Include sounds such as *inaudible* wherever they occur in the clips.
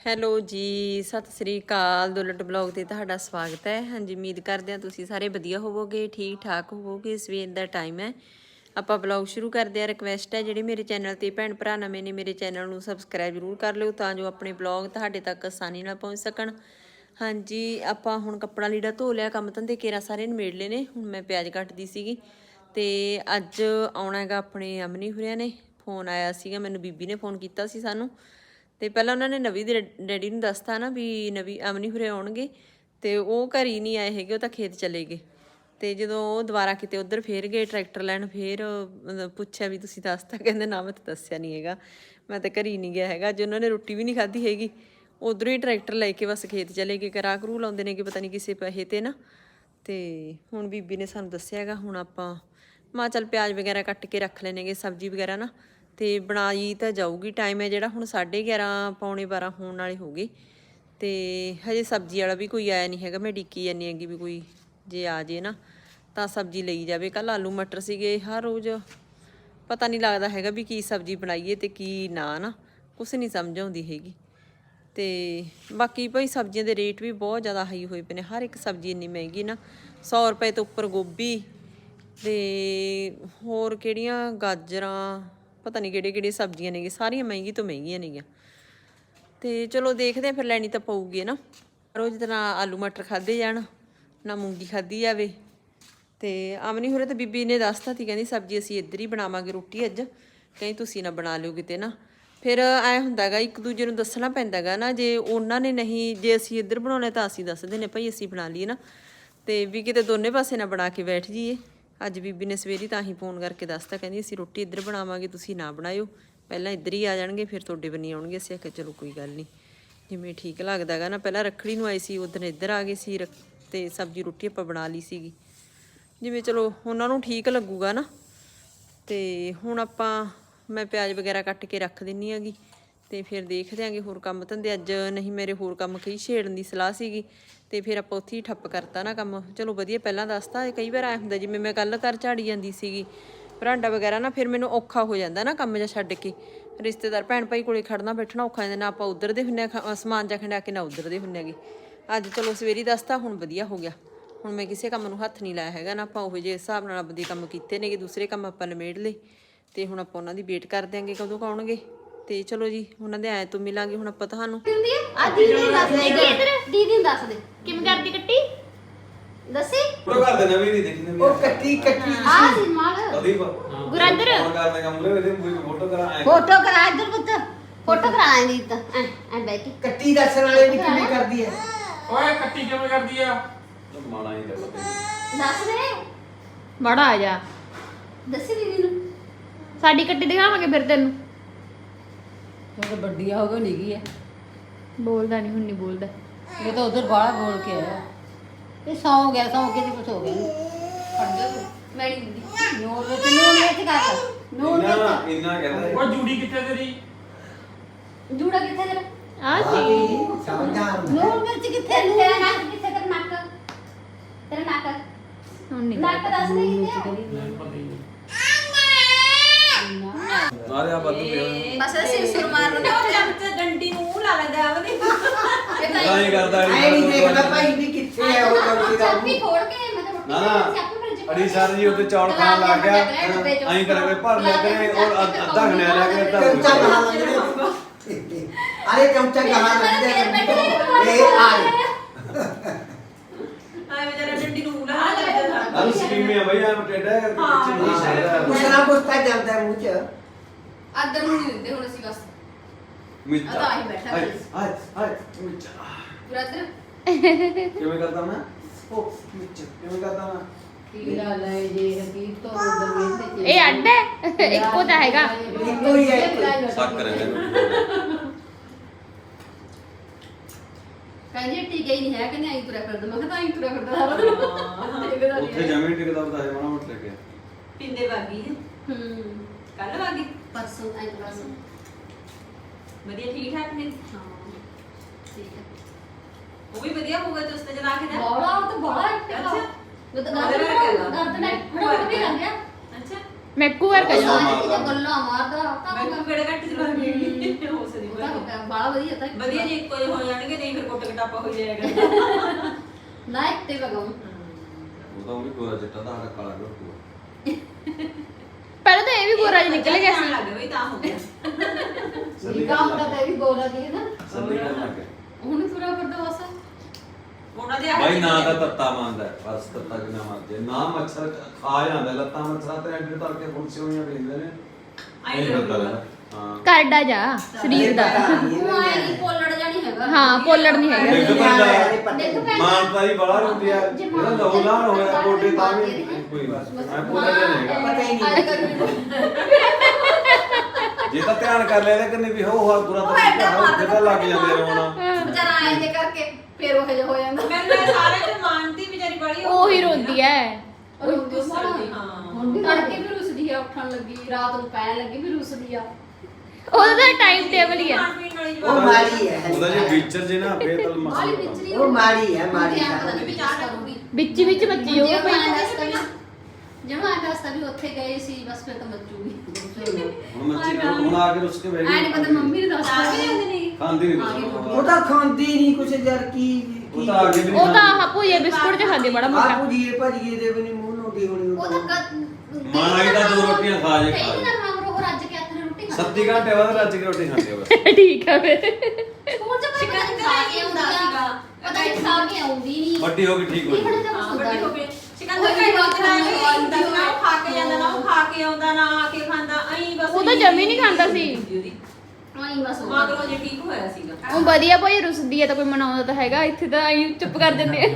Hello ਜੀ, ਸਤਿ ਸ੍ਰੀ ਅਕਾਲ। Dulat blog ਤੇ ਤੁਹਾਡਾ ਸਵਾਗਤ ਹੈ। ਹਾਂਜੀ, ਉਮੀਦ ਕਰਦੇ ਹਾਂ ਤੁਸੀਂ ਸਾਰੇ ਵਧੀਆ ਹੋਵੋਗੇ ਠੀਕ ਠਾਕ ਹੋਵੋਗੇ। ਸਵੇਰ ਦਾ ਟਾਈਮ ਹੈ। ਆਪਾਂ ਬਲੌਗ ਸ਼ੁਰੂ ਕਰਦੇ ਹਾਂ। ਰਿਕਵੈਸਟ ਹੈ, ਜਿਹੜੇ ਮੇਰੇ ਚੈਨਲ ਤੇ ਭੈਣ ਭਰਾ ਨਵੇਂ ਨੇ, ਮੇਰੇ ਚੈਨਲ ਨੂੰ ਸਬਸਕ੍ਰਾਈਬ ਜ਼ਰੂਰ ਕਰ ਲਿਓ ਤਾਂ ਜੋ ਆਪਣੇ ਬਲੌਗ ਤੁਹਾਡੇ ਤੱਕ ਆਸਾਨੀ ਨਾਲ ਪਹੁੰਚ ਸਕਣ। ਹਾਂਜੀ, ਆਪਾਂ ਹੁਣ ਕੱਪੜਾ ਲੀੜਾ ਧੋ ਲਿਆ, ਕੰਮ ਧੰਦੇ ਕੇਰਾ ਸਾਰੇ ਨਿਮੇੜ ਲਏ ਨੇ। ਹੁਣ ਮੈਂ ਪਿਆਜ਼ ਕੱਟਦੀ ਸੀਗੀ ਤੇ ਅੱਜ ਆਉਣਾ ਹੈਗਾ ਆਪਣੇ ਅਮਨੀ ਹੁਰਿਆਂ ਨੇ। ਫੋਨ ਆਇਆ ਸੀਗਾ, ਮੈਨੂੰ ਬੀਬੀ ਨੇ ਫੋਨ ਕੀਤਾ ਸੀ ਸਾਨੂੰ। ਤੇ ਪਹਿਲਾਂ ਉਹਨਾਂ ਨੇ ਨਵੀ ਦੇ ਡੈਡੀ ਨੂੰ ਦੱਸਤਾ ਨਾ ਵੀ ਨਵੀ ਅਮਨੀ ਹੁਰੇ ਆਉਣਗੇ, ਤੇ ਉਹ ਘਰ ਹੀ ਨਹੀਂ ਆਏ ਹੈਗੇ, ਉਹ ਤਾਂ ਖੇਤ ਚਲੇ ਗਏ। ਤੇ ਜਦੋਂ ਉਹ ਦੁਬਾਰਾ ਕਿਤੇ ਉਧਰ ਫੇਰ ਗਏ, ਟਰੈਕਟਰ ਲੈਣ, ਫੇਰ ਪੁੱਛਿਆ ਵੀ ਤੁਸੀਂ ਦੱਸਤਾ, ਕਹਿੰਦੇ ਨਾ ਮੈਂ ਤਾਂ ਦੱਸਿਆ ਨਹੀਂ ਹੈਗਾ, ਮੈਂ ਤਾਂ ਘਰ ਹੀ ਨਹੀਂ ਗਿਆ ਹੈਗਾ ਜੇ ਉਹਨਾਂ ਨੇ ਰੋਟੀ ਵੀ ਨਹੀਂ ਖਾਧੀ ਹੈਗੀ। ਉਧਰੋਂ ਹੀ ਟਰੈਕਟਰ ਲੈ ਕੇ ਬਸ ਖੇਤ ਚਲੇ ਗਏ ਕਰਾ ਕਰੂ ਲਾਉਂਦੇ ਨੇ ਕਿ ਪਤਾ ਨਹੀਂ ਕਿਸੇ ਪੈਸੇ ਤੇ ਨਾ। ਤੇ ਹੁਣ ਬੀਬੀ ਨੇ ਸਾਨੂੰ ਦੱਸਿਆ ਹੈਗਾ, ਹੁਣ ਆਪਾਂ, ਮਾਂ ਚੱਲ ਪਿਆਜ਼ ਵਗੈਰਾ ਕੱਟ ਕੇ ਰੱਖ ਲੈਣੇਗੇ ਸਬਜ਼ੀ ਵਗੈਰਾ ਨਾ। ਤੇ ਬਣਾਈ ਤਾਂ ਜਾਊਗੀ ਟਾਈਮ ਹੈ ਜਿਹੜਾ ਹੁਣ 11:30 ਪੌਣੇ 12 ਹੋਣ ਵਾਲੇ ਹੋ ਗਏ। ਤੇ ਹਜੇ ਸਬਜ਼ੀ ਵਾਲਾ ਵੀ ਕੋਈ ਆਇਆ ਨਹੀਂ ਹੈਗਾ, ਮੈਂ ਡਿੱਕੀ ਜਾਂਦੀ ਹੈਗੀ ਵੀ ਕੋਈ ਜੇ ਆ ਜੇ ਨਾ, ਤਾਂ ਸਬਜ਼ੀ ਲਈ ਜਾਵੇ। ਕੱਲ ਆਲੂ ਮਟਰ ਸੀਗੇ ਹਰ ਰੋਜ਼। ਪਤਾ ਨਹੀਂ ਲੱਗਦਾ ਹੈਗਾ ਵੀ ਕੀ ਸਬਜ਼ੀ ਬਣਾਈਏ ਤੇ ਕੀ ਨਾ ਨਾ। ਕੁਛ ਨਹੀਂ ਸਮਝ ਆਉਂਦੀ ਹੈਗੀ। ਤੇ ਬਾਕੀ ਭਾਈ ਸਬਜ਼ੀਆਂ ਦੇ ਰੇਟ ਵੀ ਬਹੁਤ ਜ਼ਿਆਦਾ ਹਾਈ ਹੋਏ ਪਏ ਨੇ। ਹਰ ਇੱਕ ਸਬਜ਼ੀ ਇੰਨੀ ਮਹਿੰਗੀ ਨਾ 100 ਰੁਪਏ ਤੋਂ ਉੱਪਰ ਗੋਭੀ ਤੇ ਹੋਰ ਕਿਹੜੀਆਂ ਗਾਜਰਾਂ ਪਤਾ ਨਹੀਂ ਕਿਹੜੇ ਕਿਹੜੇ ਸਬਜ਼ੀਆਂ ਨੇਗੇ ਸਾਰੀਆਂ ਮਹਿੰਗੀ ਤੋਂ ਮਹਿੰਗੀਆਂ ਨੇਗੀਆਂ। ਤੇ ਚਲੋ ਦੇਖਦੇ ਆ ਫਿਰ ਲੈਣੀ ਤਾਂ ਪਊਗੀ ਨਾ? ਰੋਜ਼ ਤਾਂ ਨਾ ਆਲੂ ਮਟਰ ਖਾਦੇ ਜਾਣ, ਨਾ ਮੂੰਗੀ ਖਾਦੀ ਜਾਵੇ। ਤੇ ਆਮਨੀ ਹੋਰੇ ਤਾਂ ਬੀਬੀ ਨੇ ਦੱਸਤਾ ਸੀ, ਕਹਿੰਦੀ ਸਬਜ਼ੀ ਅਸੀਂ ਇੱਧਰ ਹੀ ਬਣਾਵਾਂਗੇ ਰੋਟੀ ਅੱਜ। ਕਹਿੰਦੀ ਤੁਸੀਂ ਨਾ ਬਣਾ ਲਿਓ ਕਿਤੇ ਨਾ। ਫਿਰ ਐ ਹੁੰਦਾਗਾ ਇੱਕ ਦੂਜੇ ਨੂੰ ਦੱਸਣਾ ਪੈਂਦਾਗਾ ਨਾ, ਜੇ ਉਹਨਾਂ ਨੇ ਨਹੀਂ, ਜੇ ਅਸੀਂ ਇੱਧਰ ਬਣਾਉਣਾ ਤਾਂ ਅਸੀਂ ਦੱਸਦੇ ਨੇ ਭਾਈ ਅਸੀਂ ਬਣਾ ਲਈਏ ਨਾ। ਤੇ ਵੀ ਕਿਤੇ ਦੋਨੇ ਪਾਸੇ ਨਾ ਬਣਾ ਕੇ ਬੈਠ ਜਾਈਏ। ਅੱਜ ਬੀਬੀ ਨੇ ਸਵੇਰੀ ਤਾਂ ਹੀ ਫੋਨ ਕਰਕੇ ਦੱਸਤਾ, ਕਹਿੰਦੀ ਅਸੀਂ ਰੋਟੀ ਇੱਧਰ ਬਣਾਵਾਂਗੇ, ਤੁਸੀਂ ਨਾ ਬਣਾਇਓ। ਪਹਿਲਾਂ ਇੱਧਰ ਹੀ ਆ ਜਾਣਗੇ, ਫਿਰ ਤੁਹਾਡੇ ਬੰਨੀ ਆਉਣਗੇ। ਅਸੀਂ ਆਖਿਆ, ਚਲੋ ਕੋਈ ਗੱਲ ਨਹੀਂ। ਜਿਵੇਂ ਠੀਕ ਲੱਗਦਾਗਾ ਨਾ, ਪਹਿਲਾਂ ਰੱਖੜੀ ਨੂੰ ਆਈ ਸੀ ਉਦੋਂ ਇੱਧਰ ਆ ਗਏ ਸੀ, ਰੱਖ- ਤੇ ਸਬਜ਼ੀ ਰੋਟੀ ਆਪਾਂ ਬਣਾ ਲਈ ਸੀਗੀ। ਜਿਵੇਂ ਚਲੋ ਉਹਨਾਂ ਨੂੰ ਠੀਕ ਲੱਗੂਗਾ ਨਾ, ਤੇ ਹੁਣ ਆਪਾਂ ਮੈਂ ਪਿਆਜ਼ ਵਗੈਰਾ ਕੱਟ ਕੇ ਰੱਖ ਦਿੰਨੀ ਹੈਗੀ। ਤੇ ਫਿਰ ਦੇਖਦੇ ਆਂਗੇ ਹੋਰ ਕੰਮ ਧੰਦੇ। ਅੱਜ ਨਹੀਂ ਮੇਰੇ ਹੋਰ ਕੰਮ ਕਈ ਛੇੜਨ ਦੀ ਸਲਾਹ ਸੀਗੀ ਤੇ ਫਿਰ ਆਪਾਂ ਉੱਥੇ ਹੀ ਠੱਪ ਕਰਤਾ ਨਾ ਕੰਮ। ਚਲੋ ਵਧੀਆ, ਪਹਿਲਾਂ ਦੱਸਤਾ, ਕਈ ਵਾਰ ਐ ਹੁੰਦਾ ਜਿਵੇਂ ਮੈਂ ਕੱਲ ਘਰ ਝਾੜੀ ਜਾਂਦੀ ਸੀਗੀ, ਭਰਾਂਡਾ ਵਗੈਰਾ ਨਾ, ਫਿਰ ਮੈਨੂੰ ਔਖਾ ਹੋ ਜਾਂਦਾ ਨਾ ਕੰਮ ਜਾਂ ਛੱਡ ਕੇ। ਰਿਸ਼ਤੇਦਾਰ ਭੈਣ ਭਾਈ ਕੋਲੇ ਖੜਨਾ ਬੈਠਣਾ ਔਖਾ ਹੋ ਜਾਂਦਾ, ਨਾ ਆਪਾਂ ਉਧਰ ਦੇ ਹੁੰਨੇ ਆ, ਖ- ਸਮਾਨ ਜਾਂ ਖੰਡਾ ਕੇ ਨਾ ਉਧਰ ਦੇ ਹੁੰਨੇ ਹੈਗੇ। ਅੱਜ ਚਲੋ ਸਵੇਰੀ ਦੱਸਤਾ, ਹੁਣ ਵਧੀਆ ਹੋ ਗਿਆ। ਹੁਣ ਮੈਂ ਕਿਸੇ ਕੰਮ ਨੂੰ ਹੱਥ ਨਹੀਂ ਲਾਇਆ ਹੈਗਾ ਨਾ, ਆਪਾਂ ਉਹ ਜਿਹੇ ਹਿਸਾਬ ਨਾਲ ਆਪਦੇ ਕੰਮ ਕੀਤੇ ਨੇਗੇ, ਦੂਸਰੇ ਕੰਮ ਆਪਾਂ ਨਿਮੇੜ ਲਏ। ਤੇ ਹੁਣ ਆਪਾਂ ਉਹਨਾਂ ਦੀ ਵੇਟ ਕਰ ਦਿਆਂਗੇ ਕਦੋਂ ਕੁ ਆਉਣਗੇ। ਤੇ ਚਲੋ ਜੀ ਉਹਨਾਂ ਦੇ ਆਏ ਤੋਂ ਮਿਲਾਂਗੇ ਹੁਣ ਆਪਾਂ ਤੁਹਾਨੂੰ। ਹੁੰਦੀ ਆ? ਆ ਦੀਦੀ ਨੂੰ ਦੱਸ ਦੇ। ਇਧਰ। ਦੀਦੀ ਨੂੰ ਦੱਸ ਦੇ। ਕਿਵੇਂ ਕਰਦੀ ਕੱਟੀ? ਦੱਸੀ। ਉਹ ਕਰਦੇ ਨਵੀਂ ਨਹੀਂ ਦੇਖੀ ਨਵੀਂ। ਉਹ ਕੱਟੀ ਕੱਟੀ। ਆ ਸੀ ਮਾਲ। ਉਹਦੀ ਗੁਰਿੰਦਰ। ਫੋਨ ਕਰਦੇ ਕੰਮ ਲੈ ਇਹਦੇ ਕੋਈ ਫੋਟੋ ਕਰਾ ਐ ਫੋਟੋ ਕਰਾ ਇਧਰ ਪੁੱਤ। ਫੋਟੋ ਕਰਾ ਦੀ ਤਾਂ। ਐ ਐ ਬੈ ਕੇ। ਕੱਟੀ ਦੱਸਣ ਵਾਲੇ ਵੀ ਕਿਵੇਂ ਕਰਦੀ ਹੈ ਓਏ ਕੱਟੀ ਕਿਵੇਂ ਕਰਦੀ ਆ? ਮਾੜਾ ਹੀ ਲੱਗਦਾ ਦੱਸ ਦੇ। ਬੜਾ ਆ ਜਾ। ਦੱਸੀ ਦੀਦੀ ਨੂੰ। ਸਾਡੀ ਕੱਟੀ ਦਿਖਾਵਾਂਗੇ ਫਿਰ ਤੈਨੂੰ। ਉਹ ਤਾਂ ਵੱਡੀ ਹੋ ਗਈ ਨਿੱਗੀ ਹੈ ਬੋਲਦਾ ਨਹੀਂ ਹੁਣ ਨਹੀਂ ਬੋਲਦਾ। ਇਹ ਤਾਂ ਉਧਰ ਬਾਹਰ ਬੋਲ ਕੇ ਆਇਆ। ਇਹ ਸੌ ਗਿਆ ਸੌ ਕੇ ਦੀ ਕੁਛ ਹੋ ਗਿਆ ਮੈਂ ਨਹੀਂ ਦਿੰਦੀ। ਨੂਰ ਵਿੱਚ ਨੂਰ ਵਿੱਚ ਕਰ। ਨੂਰ ਇੰਨਾ ਵਿੱਚ ਇੰਨਾ ਕਹਿੰਦਾ ਓ ਜੂੜੀ ਕਿੱਥੇ ਤੇਰੀ? ਜੂੜਾ ਕਿੱਥੇ ਤੇਰਾ? ਆ ਸੀ। ਸਮਝਾਂ ਨੂਰ ਵਿੱਚ ਕਿੱਥੇ ਤੇਰਾ ਨੱਕ ਕਿੱਥੇ ਤੇਰਾ ਨੱਕ? ਤੇਰਾ ਨੱਕ? ਹੁਣ ਨਹੀਂ ਨੱਕ ਦੱਸ ਦੇ ਕਿੱਥੇ ਮੈਨੂੰ ਪਤਾ ਹੀ ਨਹੀਂ। ਮਾਰਿਆ ਬੱਦੂ ਪਿਆ। ਬਸ ਸਿਰ ਸੁਰ ਮਾਰਨਾ ਡੰਡੀ ਨੂੰ ਲਾ ਲੈਂਦਾ ਆਵਦੇ ਇਹ ਤਾਂ ਤਾਂ ਹੀ ਕਰਦਾ ਐ ਨਹੀਂ ਦੇਖਦਾ ਭਾਈ ਵੀ ਕਿੱਥੇ ਹੈ ਉਹ ਕੱਟੀ ਦਾ ਚਾਬੀ ਖੋੜ ਕੇ ਮੈਂ ਤਾਂ ਰੋਟੀ ਨਾ ਨਾ ਅੜੀ ਸਰ ਜੀ ਉੱਤੇ ਚੌਲ ਖਾਣ ਲੱਗ ਗਿਆ। ਐਂ ਕਰਕੇ ਭਰ ਲਿਆ ਕਰੇ ਔਰ ਅੱਧ- ਅੱਧਾ ਖਣਿਆ ਲਿਆ ਕੇ ਅੱਧਾ ਚਮਚਾ ਕਹਾ ਲੱਗਦੇ ਅਰੇ ਚਮਚਾ ਕਹਾ ਲੱਗਦੇ ਇਹ ਆਏ ਆਏ ਵਿਚਾਰਾ ਡੰਡੀ ਨੂੰ ਲਾ ਲੈਂਦਾ। ਅਰੇ ਸਕੀਮ ਹੈ ਭਈਆ ਟੇਡਾ ਪਿੱਛੇ ਨਹੀਂ ਸ਼ਾਇਦਾ ਕੁਛ ਨਾ ਕੁਛ ਤਾਂ ਜਾਂਦਾ ਹੈ ਮੂੰਹ ਚ। ਅੱਧਰ ਨੂੰ ਨਹੀਂ ਦਿੰਦੇ ਹੁਣ ਅਸੀਂ ਬਸ ਮਿੱਚਾ ਅਦਾ ਹੀ ਬੈਠਾ ਹਾਏ ਹਾਏ ਹਾਏ ਮਿੱਚਾ ਬ੍ਰਦਰ ਕਿਵੇਂ ਕਰਦਾ ਮੈਂ ਉਹ ਮਿੱਚਾ ਕਿਵੇਂ ਕਰਦਾ ਮੈਂ ਕੀ ਗੱਲ ਹੈ ਜੀ ਹਕੀਕ ਤੋਂ ਉਧਰ ਵੇਖਦੇ ਇਹ ਅੱਡ ਹੈ ਇੱਕੋ ਤਾਂ ਹੈਗਾ ਇੱਕੋ ਹੀ ਹੈ ਸੱਕ ਕਰੇ ਕਹਿੰਦੇ ਟੀਕੇ ਹੀ ਨਹੀਂ ਹੈ ਕਹਿੰਦੇ ਆਈ ਤੁਰਿਆ ਫਿਰਦਾ ਮੈਂ ਕਿਹਾ ਤਾਂ ਆਈ ਤੁਰਿਆ ਫਿਰਦਾ ਸਾਰਾ ਦਿਨ ਦੇਖਦਾ ਨਹੀਂ ਉੱਥੇ ਜਮੀਨ ਟਿਕਦਾ ਹੁੰਦਾ ਹੈ ਮਾਣਾ ਮੋਟ ਲੱਗਿਆ ਪਿੰਦੇ ਵਾਗੀ ਹੂੰ ਕੱਲ ਵਾਗੀ ਪਰਸੋਂ ਆਈ ਪਰਸੋਂ ਵਧੀਆ ਠੀਕ ਠਾਕ ਨੇ ਹਾਂ ਠੀਕ ਹੈ। ਉਹ ਵੀ ਵਧੀਆ ਹੋਊਗਾ ਤੇ ਉਸ ਤੇ ਜਲਾ ਕੇ ਜਾ ਬੜਾ ਉਹ ਤਾਂ ਆ ਅੱਛਾ। ਉਹ ਤਾਂ ਉਹਦੇ ਗਰਦਨ ਵਰਗਾ। ਗਰਦਨ ਫੜੋ ਵੀ ਕਰ ਗਿਆ ਅੱਛਾ। ਮੈਕੂ ਵਰ ਉਹ ਕਜਾ ਸਾਰੀ ਚੀਜ਼ਾਂ ਗੱਲਾਂ ਮਾਰਦਾ ਮੈਂ ਤਾਂ ਕਿਹੜੇ ਘੱਟ ਚਲਾ ਗਈ ਹੋ ਸਦੀ ਬਾਲਾ ਵਧੀਆ ਤਾਂ ਵਧੀਆ ਜੀ ਇੱਕੋ ਜਿਹੇ ਹੋ ਜਾਣਗੇ ਨਹੀਂ ਫਿਰ ਕੁੱਟ ਕਟਾਪਾ ਹੋ ਜਾਏਗਾ। ਨਾ ਇੱਕ ਤੇ ਵਗਾਉਂ। ਉਹ ਤਾਂ ਉਹ ਵੀ ਗੋਰਾ ਚਿੱਟਾ ਦਾ ਸਾਡਾ ਕਾਲਾ ਵੀ ਗੋਰਾ ਜਿਹਾ ਨਿਕਲ ਗਿਆ ਸੀ। ਲੱਗ ਗਈ ਤਾਂ ਹੋ ਗਿਆ। ਸੱਲੀ ਕੰਮ ਦਾ ਤਾਂ ਇਹ ਵੀ ਬੋਲਾ ਦੀ ਹੈ ਨਾ। ਸੱਲੀ ਕਰਨ ਲੱਗ ਗਿਆ ਹੁਣ ਤੁਰਾ ਫਿਰਦਾ ਬਸ। ਉਹਨਾਂ ਦੇ ਬਾਈ ਨਾ ਤਾਂ ਤੱਤਾ ਮੰਨਦਾ ਹੈ, ਬਸ ਤੱਤਾ ਕਿਨਾ ਮੰਨਦੇ ਨਾ ਮੱਛਰ ਖਾ ਜਾਂਦਾ। ਲੱਤਾਂ ਮੱਛਰਾਂ ਤੇ ਐਂਡੇ ਧਰ ਕੇ ਫੁਲਸੇ ਹੋਈਆਂ ਵੇਂਦੇ ਨੇ। ਆਈ ਇਹ ਪਤਾ ਲੈਣਾ ਹਾਂ। ਕਰਡਾ ਜਾ ਸਰੀਰ ਦਾ। ਉਹ ਆਏ ਨਹੀਂ ਪੋਲੜ ਜਾਣੀ ਹੈਗਾ। ਹਾਂ ਪੋਲੜ ਨਹੀਂ ਹੈਗਾ। ਡਿੱਗ ਪੈਂਦਾ। ਮਾਨਤਾ ਹੀ ਬੜਾ ਹੁੰਦੀ ਆ। ਇਹਦਾ ਲਹੂ ਲਾਣ ਹੋਇਆ ਗੋਡੇ ਤਾਂ ਵੀ ਕੋਈ ਬਸ। ਮੈਂ ਪੂਰਾ ਨਹੀਂ ਹੈਗਾ। ਪਤਾ ਹੀ ਨਹੀਂ। ਜੇ ਤਾਂ ਧਿਆਨ ਕਰ ਲਿਆ ਇਹਦੇ ਕੰਨੇ ਵੀ ਹੋ ਹੋ ਪੂਰਾ ਤਾਂ ਆ ਕਿਦਾਂ ਲੱਗ ਜਾਂਦੇ ਰੋਣਾ ਵਿਚਾਰਾ ਆਏ ਜੇ ਕਰਕੇ ਫੇਰ ਉਹ ਜਿਹਾ ਹੋ ਜਾਂਦਾ। ਮੈਨੂੰ ਇਹ ਸਾਰੇ ਚ ਮਾਨਤੀ ਵਿਚਾਰੀ ਬੜੀ ਉਹੀ ਰੋਂਦੀ ਐ। ਉਹ ਰੋਂਦੀ ਮਾੜਾ ਹਾਂ। ਤੜਕੇ ਵੀ ਰੁਸਦੀ ਆ ਉੱਠਣ ਲੱਗੀ ਰਾਤ ਨੂੰ ਪੈਣ ਲੱਗੀ ਵੀ ਰੁਸਦੀ ਆ। ਉਹਦਾ ਤਾਂ ਟਾਈਮ ਟੇਬਲ ਹੀ ਪੀਣ ਵਾਲੀ ਉਹ ਮਾੜੀ ਹੈ ਉਹਦਾ ਜੇ ਵਿਚਰ ਜੇ ਨਾ ਫੇਰ ਤਾਂ ਮਸਲਾ ਵਿਚਰੀ ਉਹ ਮਾੜੀ ਹੈ ਮਾੜੀ ਹੈ ਨਹੀਂ ਵੀ ਚਾਹ ਕਰੂਗੀ। ਵਿੱਚ ਵਿੱਚ ਬੱਚੀ ਜੇ ਉਹ ਮੈਂ ਪਈ ਦੱਸਦਾ ਵੀ ਜਮਾ ਦੱਸਦਾ ਵੀ ਉੱਥੇ ਗਏ ਸੀ ਬਸ ਫਿਰ ਤਾਂ ਮੱਚੂਗੀ ਹੁਣ ਮੱਛੀ ਨੂੰ ਹੁਣ ਆ ਕੇ ਰੁੱਸ ਕੇ ਬਹਿ ਐ ਨਹੀਂ ਪਤਾ ਮੰਮੀ ਨੂੰ ਚਾਹ ਵੀ ਨਹੀਂ? ਖਾਂਦੀ ਨਹੀਂ ਉਹ ਦੱਸੋ ਤਾਂ ਖਾਂਦੀ ਨਹੀਂ ਕੁਛ ਯਾਰ ਕੀ ਉਹ ਤਾਂ ਅੱਗੇ ਵੀ ਨਹੀਂ ਉਹ ਤਾਂ ਆਹ ਭੁਜੇ ਬਿਸਕੁਟ ਚ ਖਾਂਦੇ ਬੜਾ ਮੋਟਾ। ਆਪੂ ਜੀ ਭਜੀਏ ਦੇ ਵੀ ਨਹੀਂ ਮੂੰਹ ਨੋਟੀ ਹੋਣੀ ਉਹ ਤਾਂ ਕਦ ਮਾਂ ਆਈ ਤਾਂ ਦੋ ਰੋਟੀਆਂ ਖਾ ਜੇ ਖਾ ਜੇ ਨਾਲ ਮਗਰੋਂ ਉਹ ਰੱਜ ਕੇ ਹੱਥ ਨਾਲ ਰੋਟੀ ਖਾ ਸੱਤੀ ਘੰਟੇ ਬਾਅਦ ਰੱਜ ਕੇ ਰੋਟੀ ਖਾਂਦੇ ਆ ਬਸ। *laughs* ਠੀਕ ਆ ਫਿਰ। ਸਕੂਲ ਚ ਪਤਾ ਨਹੀਂ ਖਾ ਕੇ ਆਉਂਦਾ ਸੀਗਾ। ਪਤਾ ਨਹੀਂ ਖਾ ਕੇ ਆਉਂਦੀ ਨਹੀਂ ਵੱਡੀ ਹੋ ਕੇ ਠੀਕ ਹੋ ਤਾਂ ਹਾਂ ਵੱਡੀ ਹੋ ਨਹੀਂ। ਕੇ ਸਿਕੰਦਰ ਕਈ ਵਾਰ ਨਾ ਉਹ ਖਾ ਕੇ ਜਾਂਦਾ ਨਾ ਉਹ ਖਾ ਕੇ ਆਉਂਦਾ ਨਾ ਆ ਕੇ ਖਾਂਦਾ ਐਂ ਬਸ ਉਹ ਤਾਂ ਜਮੀ ਨਹੀਂ ਖਾਂਦਾ ਸੀ। ਨਹੀਂ ਬਸ ਉਹ ਮਗਰੋਂ ਜੇ ਠੀਕ ਹੋਇਆ ਸੀਗਾ ਉਹ ਵਧੀਆ ਭਾਈ ਰੁੱਸਦੀ ਐ ਤਾਂ ਕੋਈ ਮਨਾਉਂਦਾ ਤਾਂ ਹੈਗਾ ਇੱਥੇ ਤਾਂ ਆਈ ਚੁੱਪ ਕਰ ਦਿੰਦੇ ਆ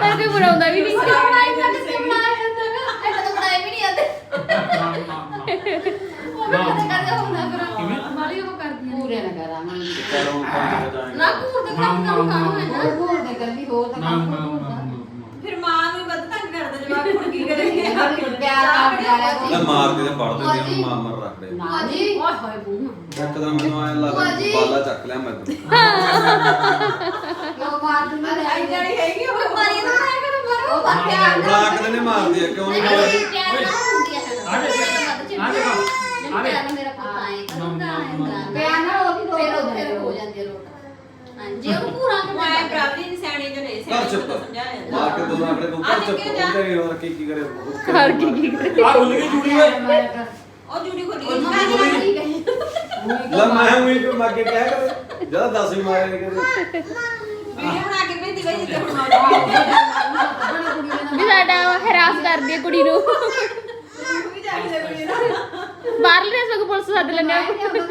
ਪਰ ਕੋਈ ਮਨਾਉਂਦਾ ਵੀ ਨਹੀਂ ਬਣਾਈ ਤੇ ਬਣਾਇਆ ਜਾਂਦਾ ਨਾ ਇਹ ਤਾਂ ਬਣਾਏ ਵੀ ਨਹੀਂ ਆਉਂਦੇ ਉਹ ਵੀ ਕਦੇ ਕਦੇ ਹੁੰਦਾ ਫਿਰ ਮਾਰੀ ਉਹ ਕਰਦੀ ਪੂਰੇ ਨਾ ਕਰੋਂ ਪੰਜ ਵਜਾਏ ਨਾ ਕੂਰ ਦੇ ਕੰਮ ਕੰਮ ਕਾਹਨੂੰ ਹੈ ਨਾ ਹੋਰ ਦੇ ਗੱਲੀ ਹੋਰ ਤਾਂ ਨਾ ਕੰਮ ਨਾ ਹੁੰਦਾ ਫਿਰ ਮਾਂ ਨੂੰ ਹੀ ਵੱਧ ਤੰਗ ਕਰਦਾ ਜਵਾਬ ਹੁਣ ਕੀ ਕਰੇ ਪਿਆਰ ਨਾਲ ਪਿਆਰਿਆ ਲੈ ਮਾਰ ਕੇ ਤੇ ਪੜ ਦਿੰਦੇ ਉਹਨੂੰ ਮਾਰ ਮਾਰ ਰੱਖਦੇ ਨਾ ਜੀ ਜੀ ਓਏ ਹੋਏ ਬੂਮ ਇੱਕਦਮ ਮੈਨੂੰ ਐ ਲੱਗਦਾ। ਬਾਲਾ ਚੱਕ ਲਿਆ ਮੈਂ ਤਾਂ। ਕਿਉਂ ਮਾਰ ਦਿੰਦੇ ਆਈ। ਜਾਣੀ ਹੈਗੀ ਉਹ ਮਾਰੀ ਨਾ ਆਇਆ ਕਰ ਮਾਰੋ। ਉਹ ਹਾਂ, ਪਿਆਰ ਬਣਾ ਕੇ ਤੇ ਨਹੀਂ ਮਾਰਦੀ ਆ, ਕਿਉਂ ਨਹੀਂ ਮਾਰਦੀ? ਸਿਆਣੀ ਜੋ ਨਹੀਂ ਕਰ। ਸਿਆਣੀ ਚੁੱਪ ਨੂੰ ਸਮਝਾਇਆ ਜਾਂਦਾ ਮਾਰ ਕੇ ਦੋ ਆਪਣੇ ਤੋਂ ਕਰ। ਚੁੱਪ ਉਹਦੇ ਹੋਰ ਕੀ ਕੀ ਕਰੇ? ਹਰ ਕੀ ਕੀ ਕਰੇ। ਆ ਭੁੱਲ ਗਈ ਜੁੜੀ ਓਏ ਉਹ ਜੂੜੀ ਖੋਲੀ ਉਹ ਗਈ। ਜੂੜੀ ਮੈਂ ਖੋਲੀ ਨਹੀਂ ਗਈ। ਲੈ ਮੈਂ ਉਹੀ ਕੋ ਮਾਗੇ ਕਹਿ ਕਰ? ਜਦ 10 ਵੀ ਮਾਰੇ ਕਰੇ। ਵੀਡੀਓ ਬਣਾ ਕੇ ਭੇਜੀ ਗਈ ਜਿੱਤੇ ਹੁਣ ਮਾਰ ਵੀ ਸਾਡਾ ਹਰਾਸ ਕਰਦੀ ਕੁੜੀ ਨੂੰ। ਵੀ ਜਾ ਕੇ ਲੱਗਣੀ ਨਾ ਬਾਹਰਲੇ ਨੇ ਸਗੋਂ ਪੁਲਿਸ ਸੱਦ ਲੈਣੇ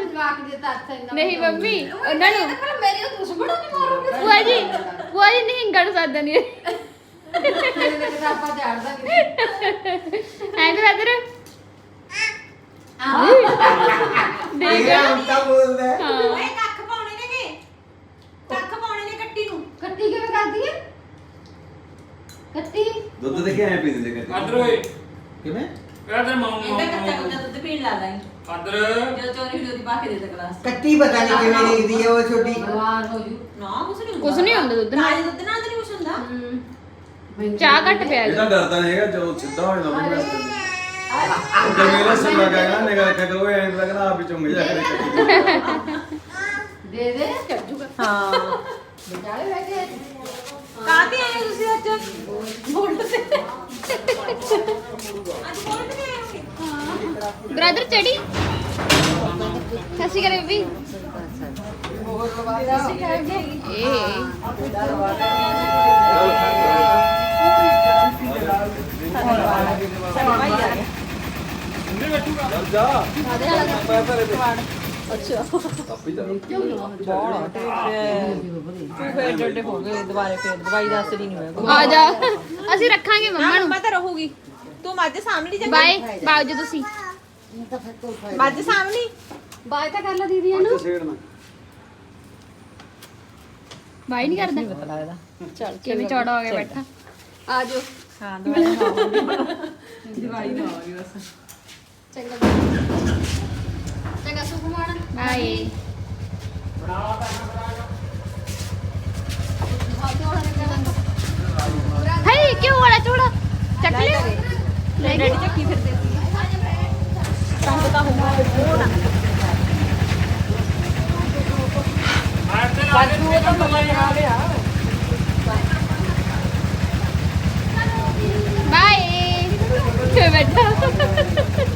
ਜਵਾਕ ਦੇ ਤੱਥ ਇੰਨਾ ਨਹੀਂ ਮੰਮੀ ਉਹਨਾਂ ਨੂੰ ਪਰ ਮੇਰੀ ਉਹ ਦੁਸ਼ਮਣ ਨਹੀਂ ਮਾਰੂਗੀ। ਭੂਆ ਜੀ ਭੂਆ ਜੀ ਨਹੀਂ ਗੜ ਸੱਦ ਨਹੀਂ ਤੇਰੇ ਦੇ ਕਿਤਾਬਾਂ ਝਾੜਦਾ ਕਿ ਐਂ ਬ੍ਰਦਰ ਦੇਖ। ਇਹ ਉਲਟਾ ਬੋਲਦਾ ਓਏ ਕੱਖ ਪਾਉਣੇ ਨੇਗੇ। ਕੱਖ ਪਾਉਣੇ ਨੇ ਕੱਟੀ ਨੂੰ। ਕੱਟੀ ਕਿਵੇਂ ਕਰਦੀ ਹੈ? ਕੱਟੀ। ਦੁੱਧ ਦੇਖੇ ਐ ਪੀਂਦੇ ਦੇ ਆਦਰ ਓਏ ਕਿਵੇਂ? ਕਿਹੜਾ ਤੇ ਮਾਂ ਇਹਦਾ ਕੱਚਾ ਕੱਚਾ ਦੁੱਧ ਪੀਣ ਲਾ ਲਾਈ ਆਦਰ। ਜਦੋਂ ਚੋਰੀ ਵੀਡੀਓ ਦੀ ਪਾ ਕੇ ਦੇ ਦੇ ਗਲਾਸ। ਕੱਟੀ ਪਤਾ ਨਹੀਂ ਕਿਵੇਂ ਲਿਖਦੀ ਹੈ ਉਹ ਛੋਟੀ। ਬਿਮਾਰ ਹੋ ਜੂ। ਨਾ ਕੁਛ ਨਹੀਂ ਹੁੰਦਾ। ਕੁਛ ਨਹੀਂ ਹੁੰਦਾ ਦੁੱਧ ਨਾਲ। ਤਾਜ਼ੇ ਦੁੱਧ ਨਾਲ ਤਾਂ ਨਹੀਂ ਕੁਛ ਹੁੰਦਾ। ਮੈਨੂੰ ਚਾਹ ਘੱਟ ਪਿਆ ਇਹ ਤਾਂ ਡਰਦਾ ਨਹੀਂ ਹੈਗਾ ਜੋ ਸਿੱਧਾ ਹੋ ਜਾਂਦਾ ਉਹ ਜਮੀਨ ਨਾਲ ਸੁਣ ਲਗਾ ਨਾ ਨਿਗਾਹ ਕੇ ਦੋ ਐਂ ਲੱਗਣਾ ਆਪ ਹੀ ਚੁੰਗ ਜਾ ਕਰੇ। ਕੱਟੀ ਦੇ ਦੇ ਹਾਂ। ਵਿਚਾਲੇ ਕੇ। ਕਾਹਤੇ ਆਏ ਹੋ ਤੁਸੀਂ ਅੱਜ? ਬੋਲਟ ਤੇ। ਅੱਜ ਬੋਲਟ ਤੇ ਆਏ ਹੋ। ਬ੍ਰਦਰ ਚੜੀ। ਸਸੀ ਕਰੇ ਵੀ ਏ। ਚੱਲ ਜਾ। ਮੈਂ ਤੇਰੇ ਤੇ ਅੱਛਾ। ਆਪੀ ਜਾ ਫੇਰ ਡੱਡੇ ਹੋ ਗਏ ਦੁਬਾਰੇ ਫੇਰ ਦਵਾਈ ਦਾ ਅਸਰ ਹੀ ਨਹੀਂ ਹੋਇਆ ਆ ਜਾ ਅਸੀਂ ਰੱਖਾਂਗੇ ਮੰਮਾ ਨੂੰ। ਮੈਂ ਤਾਂ ਰਹੂਗੀ। ਤੂੰ ਮੱਝ ਸਾਹਮਣੇ ਜਾ ਬਾਏ ਬਾਓ ਜੀ ਤੁਸੀਂ। ਮੱਝ ਸਾਹਮਣੇ। ਬਾਏ ਤਾਂ ਕਰ ਲਾ ਦੀਦੀ ਛੇੜਨਾ ਬਾਈ ਨਹੀਂ ਕਰਦਾ। ਪਤਾ ਲੱਗਦਾ ਚੱਲ ਕਿਵੇਂ ਚੌੜਾ ਹੋ ਗਿਆ ਬੈਠਾ। ਆ ਜਾਓ ਹਾਂ ਦਵਾਈ ਦਵਾਈ ਖਾਵਾਂਗੀ ਬਸ ਚੰਗਾ ਚੰਗਾ ਸੁਖਮਾਨ ਬਾਏ ਹਾਏ ਕਿਉਂ ਵਾਲਾ ਚੌੜਾ ਚੱਕ ਲਿਆ ਲੈ ਡੈਡੀ ਚੱਕੀ ਫਿਰਦੇ ਸੀ ਤੰਗ ਤਾਂ ਹੋਊਗਾ ਉਹ ਨਾ ਸਾਜੂ ਉਹ ਤਾਂ ਮਮਾ ਕਰਾ ਲਿਆ ਬਾਏ ਤੇ ਬੈਠਾ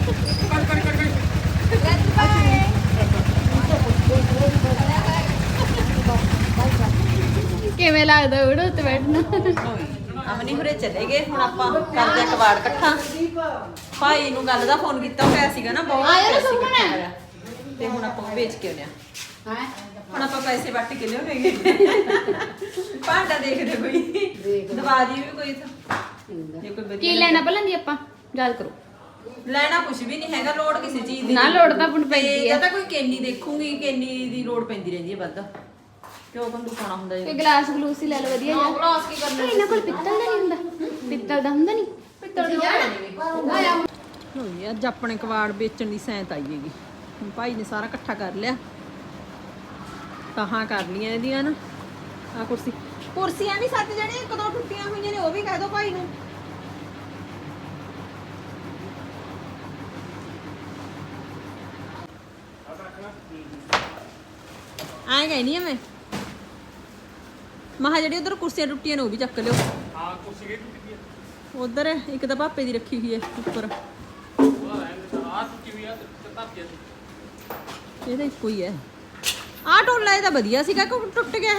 ਕਿਵੇਂ ਲੱਗਦਾ ਉਹ ਉੱਤੇ ਬੈਠਣਾ? ਅਮਨੀ ਹੁਰੇ ਚਲੇ ਗਏ ਹੁਣ ਆਪਾਂ ਕਰਦੇ ਆ ਕਬਾੜ ਇਕੱਠਾ। ਭਾਈ ਨੂੰ ਗੱਲ ਦਾ ਫੋਨ ਕੀਤਾ ਹੋਇਆ ਸੀਗਾ ਨਾ ਬਹੁਤ ਆਇਆ ਨਾ ਪੈਸੇ ਸੁਮਨ। ਇਕੱਠੇ ਹੋਇਆ। ਤੇ ਹੁਣ ਆਪਾਂ ਵੇਚ ਕੇ ਆਉਣੇ ਆ ਹੈ? ਹੁਣ ਆਪਾਂ ਪੈਸੇ ਵੱਟ ਕੇ ਲਿਆਉਣੇਗੇ। ਭਾਂਡਾ ਦੇਖਦੇ ਕੋਈ। ਦਵਾਜੀ ਵੀ ਕੋਈ ਤਾਂ। ਜੇ ਕੋਈ ਵਧੀਆ ਕੀ ਲੈਣਾ ਪਹਿਲਾਂ ਦੀ ਆਪਾਂ? ਯਾਦ ਕਰੋ। ਲੈਣਾ ਕੁਝ ਵੀ ਨਹੀਂ ਹੈਗਾ ਲੋੜ ਕਿਸੇ ਚੀਜ਼ ਦੀ ਨਾ। ਲੋੜ ਤਾਂ ਨੂੰ ਪੈਂਦੀ ਤੇ ਹੈ। ਜਾਂ ਤਾਂ ਕੋਈ ਕੇਨੀ ਦੇਖੂਗੀ ਕੇਨੀ ਦੀ ਲੋੜ ਪੈਂਦੀ ਰਹਿੰਦੀ ਹੈ ਵੱਧ। ਕਿਉਂ ਬੰਦੂ ਪਾਣਾ ਹੁੰਦਾ ਕੋਈ ਜੀ ਗਲਾਸ ਗਲੂਸ ਹੀ ਲੈ ਲਓ ਵਧੀਆ ਜਿਹਾ ਗਲਾਸ ਕੀ ਕਰਨਾ ਇਹਨਾਂ ਕੋਲ ਪਿੱਤਲ ਦਾ ਨਹੀਂ ਹੁੰਦਾ? ਪਿੱਤਲ ਦਾ ਹੁੰਦਾ ਨਹੀਂ? ਪਿੱਤਲ ਦੀ ਹੋਈ ਅੱਜ ਆਪਣੇ ਕਵਾੜ ਵੇਚਣ ਦੀ ਸੈਂਤ ਆਈ ਹੈਗੀ। ਹੁਣ ਭਾਈ ਨੇ ਸਾਰਾ ਇਕੱਠਾ ਕਰ ਲਿਆ। ਤਾਹਾਂ ਕਰ ਲੀਆਂ ਇਹਦੀਆਂ ਨਾ। ਆ ਕੁਰਸੀ। ਕੁਰਸੀਆਂ ਵੀ ਸੱਤ ਜਿਹੜੇ ਇੱਕ ਦੋ ਟੁੱਟੀਆਂ ਹੋਈਆਂ ਨੇ ਉਹ ਵੀ ਕਹਿ ਦੋ ਭਾਈ ਨੂੰ। ਆਏ ਗਏ ਨਹੀਂ ਮੈਂ। ਮਹਾ ਜਿਹੜੀ ਉਧਰ ਕੁਰਸੀਆਂ ਟੁੱਟੀਆਂ ਨੇ ਉਹ ਵੀ ਚੱਕ ਲਿਓ। ਹਾਂ ਕੁਰਸੀ ਗਈ ਟੁੱਟੀ ਹੈ ਉਧਰ ਇੱਕ ਤਾਂ ਪਾਪੇ ਦੀ ਰੱਖੀ ਹੋਈ ਹੈ ਉੱਪਰ। ਆ ਆ ਆ ਇਹ ਤਾਂ ਇੱਕੋ ਹੀ ਹੈ ਆਹ ਟੋਲਾ ਇਹਦਾ ਵਧੀਆ ਸੀਗਾ ਕਿ ਟੁੱਟ ਗਿਆ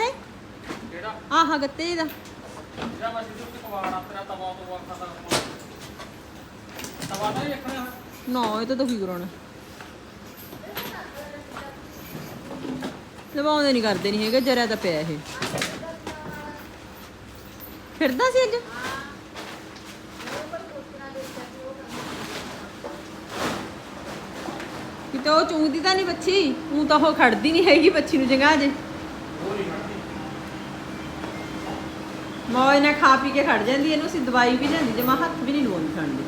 ਜਿਹੜਾ ਆਹ ਗੱਤੇ ਇਹਦਾ। ਜਿਹੜਾ ਬਸ ਇਹਦੇ ਉੱਤੇ ਕਵਾੜ ਆ ਤੇਰਾ ਤਵਾ ਤੋਂ ਵਾ ਖਾਦਾ ਤਵਾ ਤਾਂ ਹੀ ਰੱਖਣਾ। ਹੈ ਨਾ ਇਹ ਤਾਂ ਦੁਖੀ ਕਰਾਉਣਾ। ਲਵਾਉਂਦੇ ਨਹੀਂ ਕਰਦੇ ਨਹੀਂ ਹੈਗੇ ਜਰਾ ਤਾਂ ਪਿਆ ਇਹ। ਫਿਰਦਾ ਸੀ ਅੱਜ? ਕਿਤੇ ਉਹ ਚੂੰਦੀ ਤਾਂ ਨਹੀਂ ਬੱਚੀ? ਉਹ ਤਾਂ ਉਹ ਖੜਦੀ ਨਹੀਂ ਹੈਗੀ ਬੱਚੀ ਨੂੰ ਜਗਾ ਜੇ। ਮੌਜ ਨਾਲ ਖਾ ਪੀ ਕੇ ਖੜ ਜਾਂਦੀ, ਇਹਨੂੰ ਅਸੀਂ ਦਵਾਈ ਵੀ ਜਾਂਦੀ ਜਮਾ ਹੱਥ ਵੀ ਨਹੀਂ ਲਵਾਉਂਦੀ ਖਾਣ ਦੀ।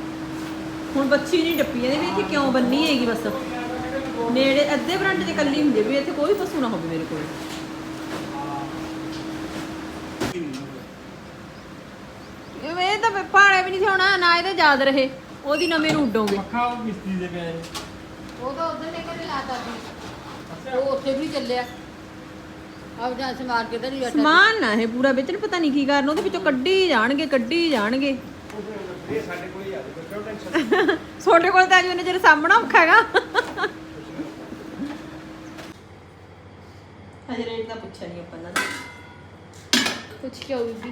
ਹੁਣ ਬੱਚੀ ਨਹੀਂ ਡੱਪੀ ਜਾਂਦੀ ਵੀ ਕਿਉਂ ਬੰਨੀ ਹੈਗੀ ਬਸ। ਨੇੜੇ ਅੱਧੇ ਬਰੰਟ 'ਚ ਇਕੱਲੀ ਹੁੰਦੀ ਵੀ ਇੱਥੇ ਕੋਈ ਪਸ਼ੂ ਨਾ ਹੋਵੇ ਮੇਰੇ ਕੋਲ। ਇਹ ਤਾਂ ਪਾਣੇ ਵੀ ਨਹੀਂ ਥੋਣਾ ਨਾ ਇਹਦਾ ਯਾਦ ਰਹੇ ਉਹਦੀ ਨਵੇਂ ਨੂੰ ਉੱਡੋਗੇ। ਪੱਖਾ ਉਹ ਮਿਸਤਰੀ ਦੇ ਪਿਆ ਹੈ ਉਹ ਤਾਂ ਉਧਰ ਲੈ ਕੇ ਲਾਤਾ ਸੀ। ਉਹ ਉੱਥੇ ਵੀ ਚੱਲਿਆ। ਆਪ ਜਾਂ ਸਮਾਰ ਕੇ ਤਾਂ ਨਹੀਂ ਬੈਠਾ ਸਮਾਨ ਨਾ ਇਹ ਪੂਰਾ ਵੇਚਣ ਪਤਾ ਨਹੀਂ ਕੀ ਕਰਨ ਉਹਦੇ ਵਿੱਚੋਂ ਕੱਢੀ ਜਾਣਗੇ ਕੱਢੀ ਜਾਣਗੇ। *laughs* ਤੁਹਾਡੇ ਕੋਲ ਤਾਂ ਅਜੇ ਨਜ਼ਰ ਸਾਹਮਣਾ ਔਖਾ ਹੈਗਾ। ਹਜੇ ਰੇਟ ਦਾ ਪੁੱਛਿਆ ਨਹੀਂ ਆਪਾਂ ਇਹਨਾਂ ਨੇ। ਕੁਛ ਕਿਉਂ ਬੀਬੀ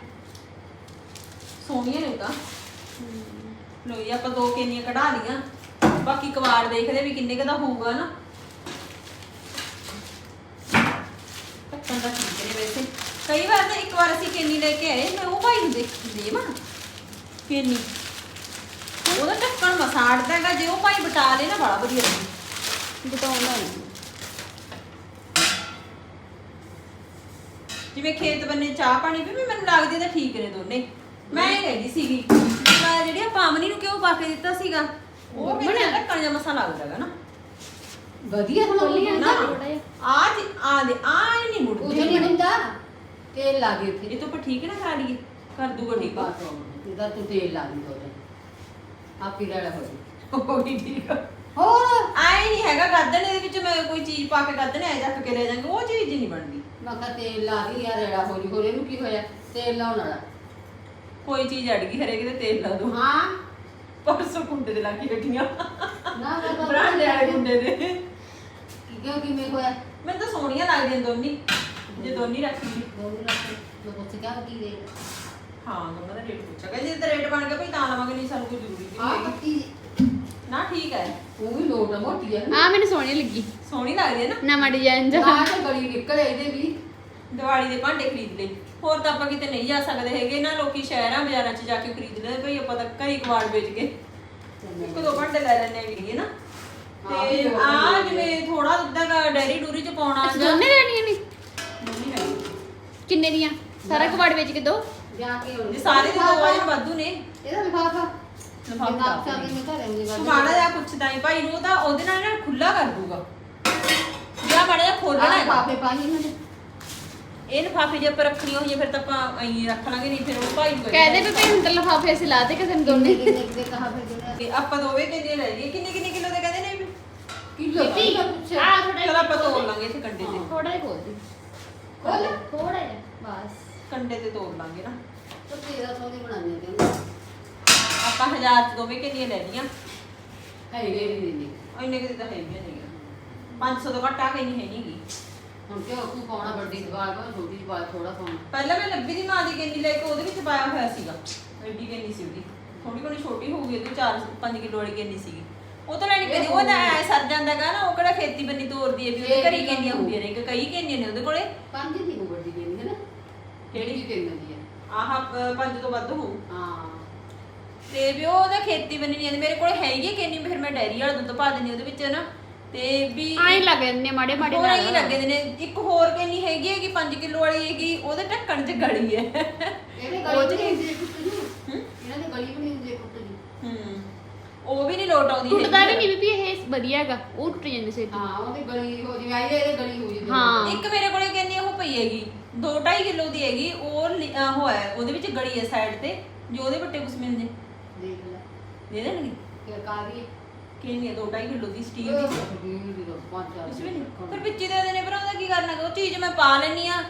ਸੋਹਣੀਆਂ ਨੇ ਉਹ ਤਾਂ। ਲੋ ਜੀ ਆਪਾਂ ਦੋ ਕੇਨੀਆਂ ਕਢਾ ਲੀਆਂ ਬਾਕੀ ਕਵਾੜ ਦੇਖਦੇ ਵੀ ਕਿੰਨੇ ਕੁ ਦਾ ਹੋਊਗਾ ਨਾ। ਢੱਕਣ ਦਾ ਠੀਕ ਨੇ ਵੈਸੇ। ਕਈ ਵਾਰ ਤਾਂ ਇੱਕ ਵਾਰ ਅਸੀਂ ਕੇਨੀ ਲੈ ਕੇ ਆਏ ਮੈਂ ਉਹ ਭਾਈ ਨੂੰ ਦੇਖ ਦੇਵਾਂ। ਕੇਨੀ। ਉਹਦਾ ਢੱਕਣ ਮਸਾੜਦਾ ਹੈਗਾ ਜੇ ਉਹ ਭਾਈ ਬਟਾ ਲੇ ਨਾ ਬੜਾ ਵਧੀਆ ਲੱਗੂ। ਨਹੀਂ ਜਿਵੇਂ ਖੇਤ ਬੰਨੇ ਚਾਹ ਪਾਣੀ ਵੀ ਮੈਨੂੰ ਲੱਗਦੀ ਤਾਂ ਠੀਕ ਨੇ ਦੋਨੇ। ਮੈਂ ਇਹ ਕਹਿੰਦੀ ਸੀਗੀ ਮੈਂ ਜਿਹੜੀ ਆ ਪਾਮਨੀ ਨੂੰ ਕਿਉਂ ਪਾ ਕੇ ਦਿੱਤਾ ਸੀਗਾ ਉਹ ਮੈਨੂੰ ਢੱਕਣ ਜਿਹਾ ਮਸਾ ਲੱਗਦਾ ਹੈਗਾ ਨਾ। ਵਧੀਆ ਸਮਾਨ ਨਾ। ਆ ਜੀ ਆ ਦੇ ਆ ਨਹੀਂ ਉਹ ਮੁੜਦੀ ਨਹੀਂ ਹੁੰਦਾ। ਤੇਲ ਲਾ ਦੇ ਉੱਥੇ। ਇਹ ਤੋਂ ਆਪਾਂ ਠੀਕ ਨਾ ਖਾ ਲਈਏ। ਕਰ ਦੂਗਾ ਠੀਕ ਆ। ਇਹਦਾ ਤੂੰ ਤੇਲ ਲਾ ਦੀ ਉਹਦੇ। ਆਪੀ ਰੜਾ ਹੋ ਜਾਊ। *laughs* ਉਹ ਵੀ ਠੀਕ ਹੋਰ? ਨਹੀਂ ਹੈਗਾ ਗੱਦਣ ਦੇ ਵਿੱਚ ਮੈਂ ਕੋਈ ਚੀਜ਼ ਪਾ ਕੇ ਗੱਦਣ ਐ ਚੱਕ ਕੇ ਲੈ ਜਾਵਾਂਗੇ ਉਹ ਚੀਜ਼ ਨਹੀਂ ਬਣਦੀ। ਮੈਂ ਕਿਹਾ ਤੇਲ ਲਾ ਦੀ ਯਾਰ ਰੜਾ ਹੋ ਜੂ ਹੋਰ ਇਹਨੂੰ ਕੀ ਹੋਇਆ? ਤੇਲ ਲਾਉਣ ਵਾਲਾ। ਕੋਈ ਚੀਜ਼ ਅੜ ਗਈ ਹਰੇਕ ਦੇ ਤੇਲ ਲਾ ਦੋ। ਹਾਂ। ਪਰਸੋਂ ਕੁੰਡੇ ਦੇ ਲਾ ਕੇ ਬੈਠੀਆਂ ਨਾ ਮੈਂ ਤਾਂ ਬਰਾਂਡੇ ਵਾਲੇ ਕੁੰਡੇ ਦੇ। ਕਿਉਂ ਕਿਵੇਂ ਹੋਇਆ? ਮੈਨੂੰ ਤਾਂ ਸੋਹਣੀਆਂ ਲੱਗਦੀਆਂ ਦੋਨੀ ਜੇ ਦੋਨੀ ਰੱਖੀ ਦੋਨੋਂ ਰੱਖ ਲੋ ਪੁੱਛ ਕਿਆ ਕੀ ਦੇ ਹਾਂ ਦੋਨਾਂ ਦਾ ਰੇਟ ਕਹਿੰਦੇ ਜੇ ਤਾਂ ਰੇਟ ਬਣ ਗਿਆ ਭਈ ਤਾਂ ਲਵਾਂਗੇ ਨਹੀਂ ਸਾਨੂੰ ਕੋਈ ਜ਼ਰੂਰੀ ਆ ਨਹੀਂ ਹੈਗੀ। ਪੱਤੀ ਨਾ ਠੀਕ ਹੈ। ਉਹ ਵੀ ਲੋਟ ਆ, ਮੋਟੀ ਹੈ ਆ ਮੈਨੂੰ ਸੋਹਣੀ ਲੱਗੀ। ਸੋਹਣੀ ਲੱਗਦੀ ਹੈ ਨਾ। ਨਵਾਂ ਡਿਜ਼ਾਈਨ ਜਾ। ਦਾ ਕੇ ਗਲੀ ਨਿਕਲੇ ਇਹਦੇ ਵੀ। ਦੀਵਾਲੀ ਦੇ ਭਾਂਡੇ ਖਰੀਦ ਲਏ। ਹੋਰ ਤਾਂ ਆਪਾਂ ਕਿਤੇ ਨਹੀਂ ਜਾ ਸਕਦੇ ਹੈਗੇ। ਨਾ ਲੋਕੀ ਸ਼ਹਿਰਾਂ ਬਾਜ਼ਾਰਾਂ 'ਚ ਜਾ ਕੇ ਖਰੀਦ ਲੈਂਦੇ ਭਈ ਆਪਾਂ ਤਾਂ ਘਰੀ ਕਵਾੜ ਵੇਚ ਕੇ ਇੱਕ ਦੋ ਭਾਂਡੇ ਲੈ ਲੈਣੇ ਵੀ ਨਾ ਹਾਂ, ਤੇ ਵੀ ਹੋਰ ਆ ਜਿਵੇਂ ਥੋੜਾ ਦੁੱਧਾ ਦਾ ਡੈਰੀ ਡੂਰੀ 'ਚ ਪਾਉਣਾ ਅੱਛਾ ਦੋਨੇ ਲੈਣੀਆਂ ਨੇ? ਦੋਨੀ ਹੈਗੀ। ਕਿੰਨੇ ਦੀਆਂ? ਸਾਰਾ ਕਬਾੜ ਵੇਚ ਕੇ ਦੋ? ਜਾ ਕੇ ਹੁਣ ਜੇ ਸਾਰੇ ਦੇ ਦੋ ਵਾਲੇ ਵਾਧੂ ਨੇ। ਇਹਦਾ ਲਿਫਾਫਾ। ਲਿਫਾਫਾ ਲਿਫਾਫਾ ਕੇ ਮੈਂ ਤੂੰ ਮਾੜਾ ਜਿਹਾ ਪੁੱਛਦਾ ਹੀ। ਭਾਈ ਨੂੰ ਤਾਂ ਉਹਦੇ ਨਾਲ ਨਾ ਖੁੱਲਾ ਕਰ ਦੂਗਾ ਜਾਂ ਮਾੜਾ ਜਿਹਾ ਖੋਲਣਾ ਹੈ ਪਾਈ ਇਹਨਾਂ ਦੇ। ਇਹ ਲਿਫਾਫੇ ਜੇ ਆਪਾਂ ਰੱਖਣੀ ਹੋਈ ਫਿਰ ਤਾਂ ਆਪਾਂ ਐਂ ਰੱਖ ਲਾਂਗੇ ਨਹੀਂ ਫਿਰ ਉਹ ਭਾਈ ਨੂੰ ਕਹਦੇ ਵੀ ਭਈ ਅੰਦਰ ਲਫਾਫੇ ਅਸੀਂ ਲਾਤੇ ਕਿਸੇ ਨੇ ਦੋਨੇ। ਕਿੰਨੇ ਕਿੰਨੇ ਕਹਾ ਫਿਰ ਤੇ ਆਪਾਂ ਦੋਵੇਂ ਕਿੰਨੇ ਲੈ ਲਈਏ ਕਿੰਨੇ ਕਿੰਨੇ ਕਿਲੋ ਦੇ ਕਹਿੰਦੇ ਨੇ ਕਿਲੋ ਦਾ। ਆ ਥੋੜਾ ਚਲ ਆਪਾਂ ਤੋੜ ਲਾਂਗੇ ਇੱਥੇ ਕੰਡੇ ਤੇ। ਥੋੜਾ ਹੀ ਖੋਲਦੀ ਖੋਲ ਥੋੜਾ ਜਿਹਾ ਬਸ। ਕੰਡੇ ਤੇ ਤੋੜ ਲਾਂਗੇ ਨਾ। ਤੂੰ ਤੇਰਾ ਸੋਦੀ ਬਣਾਉਂਦੀ ਤੈਨੂੰ। ਆਪਾਂ ਹਜ਼ਾਰ ਚ ਦੋਵੇਂ ਕਿੰਨੀਆਂ ਲੈ ਲਈਆਂ? ਹੈ ਗੇ ਵੀ ਨਹੀਂ ਇੰਨੇ। ਕਿਤੇ ਤਾਂ ਹੈਗੀਆਂ ਨਹੀਂ 500 ਤੋਂ ਘੱਟ ਆ ਕੇ ਨਹੀਂ ਹੈਗੀ। ਹੁਣ ਕਿਉਂ ਤੂੰ ਪਾਉਣਾ ਵੱਡੀ ਦਵਾਰ ਕੋ ਛੋਟੀ ਦਵਾਰ ਥੋੜਾ ਪਾਉਣਾ। ਪਹਿਲਾਂ ਮੈਂ ਲੱਭੀ ਦੀ ਮਾਂ ਦੀ ਗੇਨੀ ਲੈ ਕੇ ਉਹਦੇ ਵਿੱਚ ਪਾਇਆ ਹੋਇਆ ਸੀਗਾ। ਐਡੀ ਗੇਨੀ ਸੀ ਉਹਦੀ? ਥੋੜੀ ਥੋੜੀ ਛੋਟੀ ਹੋਊਗੀ ਉਹਦੀ 4 5 ਕਿਲੋ ਵਾਲੀ ਗੇਨੀ ਸੀਗੀ। ਉਹ ਤਾਂ ਲੈਣੀ ਪੈਂਦੀ ਉਹ ਤਾਂ ਐ ਸਰ ਜਾਂਦਾਗਾ ਨਾ ਉਹ ਕਿਹੜਾ ਖੇਤੀ ਬੰਨੀ ਤੋਰਦੀ ਹੈ ਵੀ ਉਹਦੇ ਘਰੀ ਗੇਨੀਆਂ ਹੁੰਦੀਆਂ ਨੇ ਕਿ ਕਈ ਗੇਨੀਆਂ ਨੇ ਉਹਦੇ ਕੋਲੇ? ਪੰਜ ਦੀ ਉਹ ਵੱਡੀ ਦੇਣੀ ਹੈ ਨਾ? ਕਿਹੜੀ? ਕਿੰਨੀ ਦੀ ਹੈ? ਆਹ ਪੰਜ ਤੋਂ ਵੱਧ ਹੋਊ। ਹਾਂ। ਤੇ ਵੀ ਉਹ ਉਹਦਾ ਖੇਤੀ ਬੰਨੀ ਨਹੀਂ ਆਂਦੀ ਮੇਰੇ ਕੋਲ ਹੈਗੀ ਕਿੰਨੀ ਫਿਰ ਮੈਂ ਡੈਰੀ ਵਾਲਾ ਦੁੱਧ ਪਾ ਦਿੰਦੀ ਉਹਦੇ ਵਿੱਚ ਨਾ ਤੇ ਵੀ ਆਏ ਲੱਗ ਜਾਂਦੇ ਮਾੜੇ ਮਾੜੇ ਹੋਰ ਹੀ ਲੱਗੇ ਦੇ ਨੇ। ਇੱਕ ਹੋਰ ਕਿੰਨੀ ਹੈਗੀ ਹੈਗੀ 5 ਕਿਲੋ ਵਾਲੀ ਹੈਗੀ ਉਹਦੇ ਢੱਕਣ 'ਚ ਗਲੀ ਹੈ। ਉਹ ਗਲੀ ਚ ਬਣੀ ਹੁੰਦੀ ਹੈ ਕੁੱਟ ਦੀ। ਇਹਨਾਂ ਦੀ ਗਲੀ ਬਣੀ ਹੁੰਦੀ ਹੈ ਕੁੱਟ ਦੀ। ਹੂੰ। ਉਹ ਵੀ ਨਹੀਂ ਲੋਟ ਆਉਂਦੀ ਟੁੱਟਦਾ ਵੀ। ਨਹੀਂ ਵੀ ਇਹ ਵਧੀਆ ਹੈਗਾ। ਉਹ ਟੁੱਟ ਜਾਂਦੇ ਸੇ ਹਾਂ ਉਹਦੀ ਗਲੀ ਹੋ ਜਿਵੇਂ। ਆਈ ਇਹਦੇ ਗਲੀ ਹੋ ਜਾਂਦੀ ਹਾਂ। ਇੱਕ ਮੇਰੇ ਕੋਲੇ ਕਹਿੰਦੀ ਉਹ ਪਈ ਹੈਗੀ। 2.5 ਕਿਲੋ ਦੀ ਹੈਗੀ। ਉਹ ਲਿ- ਅਹ ਉਹ ਹੈ ਉਹਦੇ ਵਿੱਚ ਗਲੀ ਹੈ ਸਾਈਡ ਤੇ। ਜੋ ਉਹਦੇ ਵੱਟੇ ਕੁਛ ਮਿਲਦੇ। ਦੇ ਦੇਣਗੇ? ਕਿ ਕਾਰੀ ਕਿੰਨੀ ਹੈ 2.5 ਕਿਲੋ ਦੀ ਸਟੀਲ ਦੀ ਦੀ ਦੀ ਦੋ ਕੁਛ ਵੀ ਨਹੀਂ। ਫਿਰ ਵਿੱਚ ਹੀ ਦੇ ਦੇਣੇ ਪਰ ਉਹਦਾ ਕੀ ਕਰਨਾ ਗਾ? ਉਹ ਚੀਜ਼ ਮੈਂ ਪਾ ਲੈਣੀ ਆ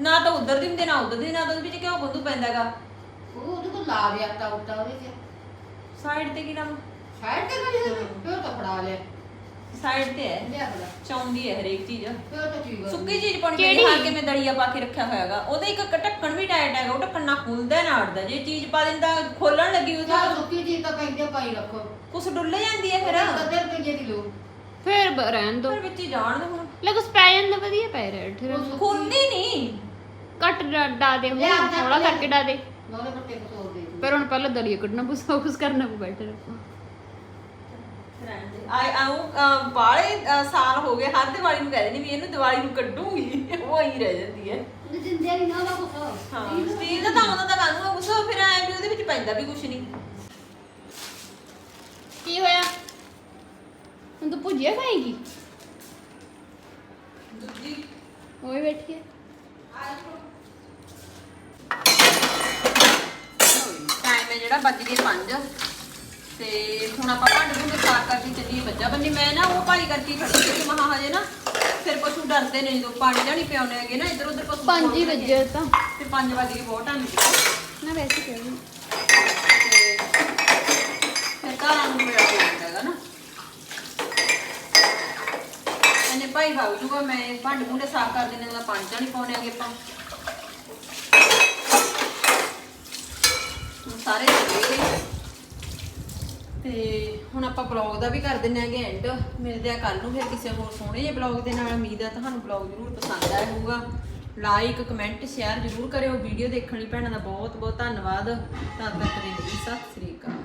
ਨਾ ਤਾਂ ਉਧਰ ਦੀ ਹੁੰਦੀ ਨਾ ਉਧਰ ਦੀ ਨਾ ਤਾਂ ਉਹਦੇ ਵਿੱਚ ਕਿਉਂ ਬੰਦੂ ਪੈਂਦਾਗਾ ਉਹ ਉਹਦੇ ਕੋਲ ਲਾ ਦਿਆ ਤਾ ਉੱਤਾ ਉਹਦੇ ਚ। ਸਾਈਡ ਤੇ ਕੀ ਨਾਮ ਸਾਈਡ ਤੇ ਗਲੀ ਹੈ। ਫਿਰ ਤਾਂ ਫੜਾ ਲਿਆ। ਸਾਈਡ ਤੇ ਹੈ। ਲਿਆ ਬਲਾ ਚਾਉਂਦੀ ਹੈ ਹਰੇਕ ਚੀਜ਼। ਫਿਰ ਤਾਂ ਠੀਕ ਹੈ ਸੁੱਕੀ ਚੀਜ਼ ਪਾਉਣੀ ਪੈਂਦੀ ਕਿਹੜੀ? ਹਾਂ ਕਿ ਮੈਂ ਦਲੀਆ ਪਾ ਕੇ ਰੱਖਿਆ ਹੋਇਆਗਾ ਉਹਦੇ ਇੱਕ ਢੱਕਣ ਵੀ ਟਾਈਟ ਹੈਗਾ ਉਹ ਢੱਕਣ ਨਾ ਖੁੱਲਦਾ ਨਾ ਅੜਦਾ। ਜੇ ਚੀਜ਼ ਪਾ ਦਿੰਦਾ ਖੋਲਣ ਲੱਗੀ ਉਹ ਜਾਂ ਸੁੱਕੀ ਚੀਜ਼ ਤਾਂ ਪੈਂਦੇ ਪਾਈ ਰੱਖੋ। ਕੁਛ ਡੁੱਲ ਜਾਂਦੀ ਹੈ ਫਿਰ। ਕਦਰ ਰੁਪਏ ਦੀ ਲੋ ਫਿਰ ਬ- ਰਹਿਣ ਦੋ। ਫਿਰ ਵਿੱਚ ਹੀ ਜਾਣ ਦੇ ਹੁਣ। ਲੱਗੋ ਪੈ ਜਾਂਦਾ ਵਧੀਆ ਪੈ ਰਿਹਾ ਫਿਰ ਖੁੱਲਦੀ ਨਹੀਂ ਕੱਟ ਡਾ- ਡਾ ਦੇ ਲਿਆ, ਚੱਕ ਥੋੜਾ ਲਿਆ। ਕਰਕੇ ਡਾ ਦੇ। ਨੋਲੇ ਕੋ ਤੋੜ ਦੇ ਪਰ ਹੁਣ ਪਹਿਲਾਂ ਦਲੀਆ ਕੱਢਣਾ ਪਊ ਕੁਝ ਕਰਨਾ ਪਊ ਬੈਟਰ ਆਈ ਆਉ ਬਾਲੇ ਸਾਲ ਹੋ ਗਏ ਹਰ ਦੀਵਾਲੀ ਨੂੰ ਕਹਿੰਦੇ ਨਹੀਂ ਵੀ ਇਹਨੂੰ ਦੀਵਾਲੀ ਨੂੰ ਕੱਢੂਗੀ। ਉਹ ਹੀ ਰਹਿ ਜਾਂਦੀ ਹੈ। ਜਿੰਦੇ ਨਹੀਂ ਨਾ ਕੁਛ ਹਾਂ ਸਟੀਲ ਦਾ ਤਾਂ ਆਉਂਦਾ ਤਾਂ ਕਾਨੂੰ ਕੁਛ ਫਿਰ ਐ ਵੀ ਉਹਦੇ ਵਿੱਚ ਪੈਂਦਾ ਵੀ ਕੁਛ ਨਹੀਂ। ਕੀ ਹੋਇਆ? ਹੁਣ ਤੂੰ ਭੁਜੀਆ ਖਾਏਗੀ? ਦੂਜੀ। ਓਏ ਬੈਠੀ ਹੈ। ਟਾਈਮ ਹੈ ਜਿਹੜਾ ਵੱਜ ਗਏ 5 ਤੇ ਹੁਣ ਆਪਾਂ ਭਾਂਡੇ ਭੁੰਡੇ ਸਾਫ਼ ਕਰਕੇ ਚੱਲੀਏ ਬੱਜਾ ਬੰਨੀ। ਮੈਂ ਨਾ ਉਹ ਭਾਈ ਕਰਕੇ ਖੜੀ ਸੀ ਮਹਾ ਹਜੇ ਨਾ ਫਿਰ ਪਸ਼ੂ ਡਰਦੇ ਨੇ ਜਦੋਂ ਪਾਣੀ ਜਾਣੀ ਪਿਆਉਣੇ ਹੈਗੇ ਨਾ ਇੱਧਰ ਉੱਧਰ ਪਸ਼ੂ ਪੰਜ ਹੀ ਖੋਲਦੇ ਨੇ। ਵਜੇ ਤਾਂ। ਤੇ 5 ਵਜੇ ਬਹੁਤ ਸੀ ਨਾ ਵੈਸੇ ਕਹਿ ਰਹੀ ਫਿਰ ਘਰਾਂ ਨੂੰ ਮੇਰਾ ਹੋ ਜਾਂਦਾ ਹੈਗਾ ਨਾ। ਇਹਨੇ ਭਾਈ ਖਾਉ ਜੂਗਾ ਮੈਂ ਭਾਂਡੇ ਭੁੰਡੇ ਸਾਫ਼ ਕਰ ਦੇਣੇ ਦਾ ਪਾਣੀ ਜਾਣੀ ਪਾਉਣੇ ਹੈਗੇ ਆਪਾਂ। ਹੁਣ ਸਾਰੇ ਚੱਲੇ। ਗਏ ਤੇ ਹੁਣ ਆਪਾਂ ਬਲੌਗ ਦਾ ਵੀ ਕਰ ਦਿੰਨੇ ਆਂਗੇ ਐਂਡ ਮਿਲਦੇ ਆ ਕੱਲ ਨੂੰ, ਫਿਰ ਕਿਸੇ ਹੋਰ ਸੋਹਣੇ ਜਿਹੇ ਬਲੌਗ ਦੇ ਨਾਲ। ਉਮੀਦ ਆ ਤੁਹਾਨੂੰ ਬਲੌਗ ਜ਼ਰੂਰ ਪਸੰਦ ਆਇਆ ਹੋਊਗਾ। ਲਾਈਕ ਕਮੈਂਟ ਸ਼ੇਅਰ ਜ਼ਰੂਰ ਕਰਿਓ। ਵੀਡੀਓ ਦੇਖਣ ਲਈ ਭੈਣਾਂ ਦਾ ਬਹੁਤ ਬਹੁਤ ਧੰਨਵਾਦ। ਤਦ ਤੱਕ ਦੇ ਲਈ ਸਤਿ ਸ੍ਰੀ ਅਕਾਲ।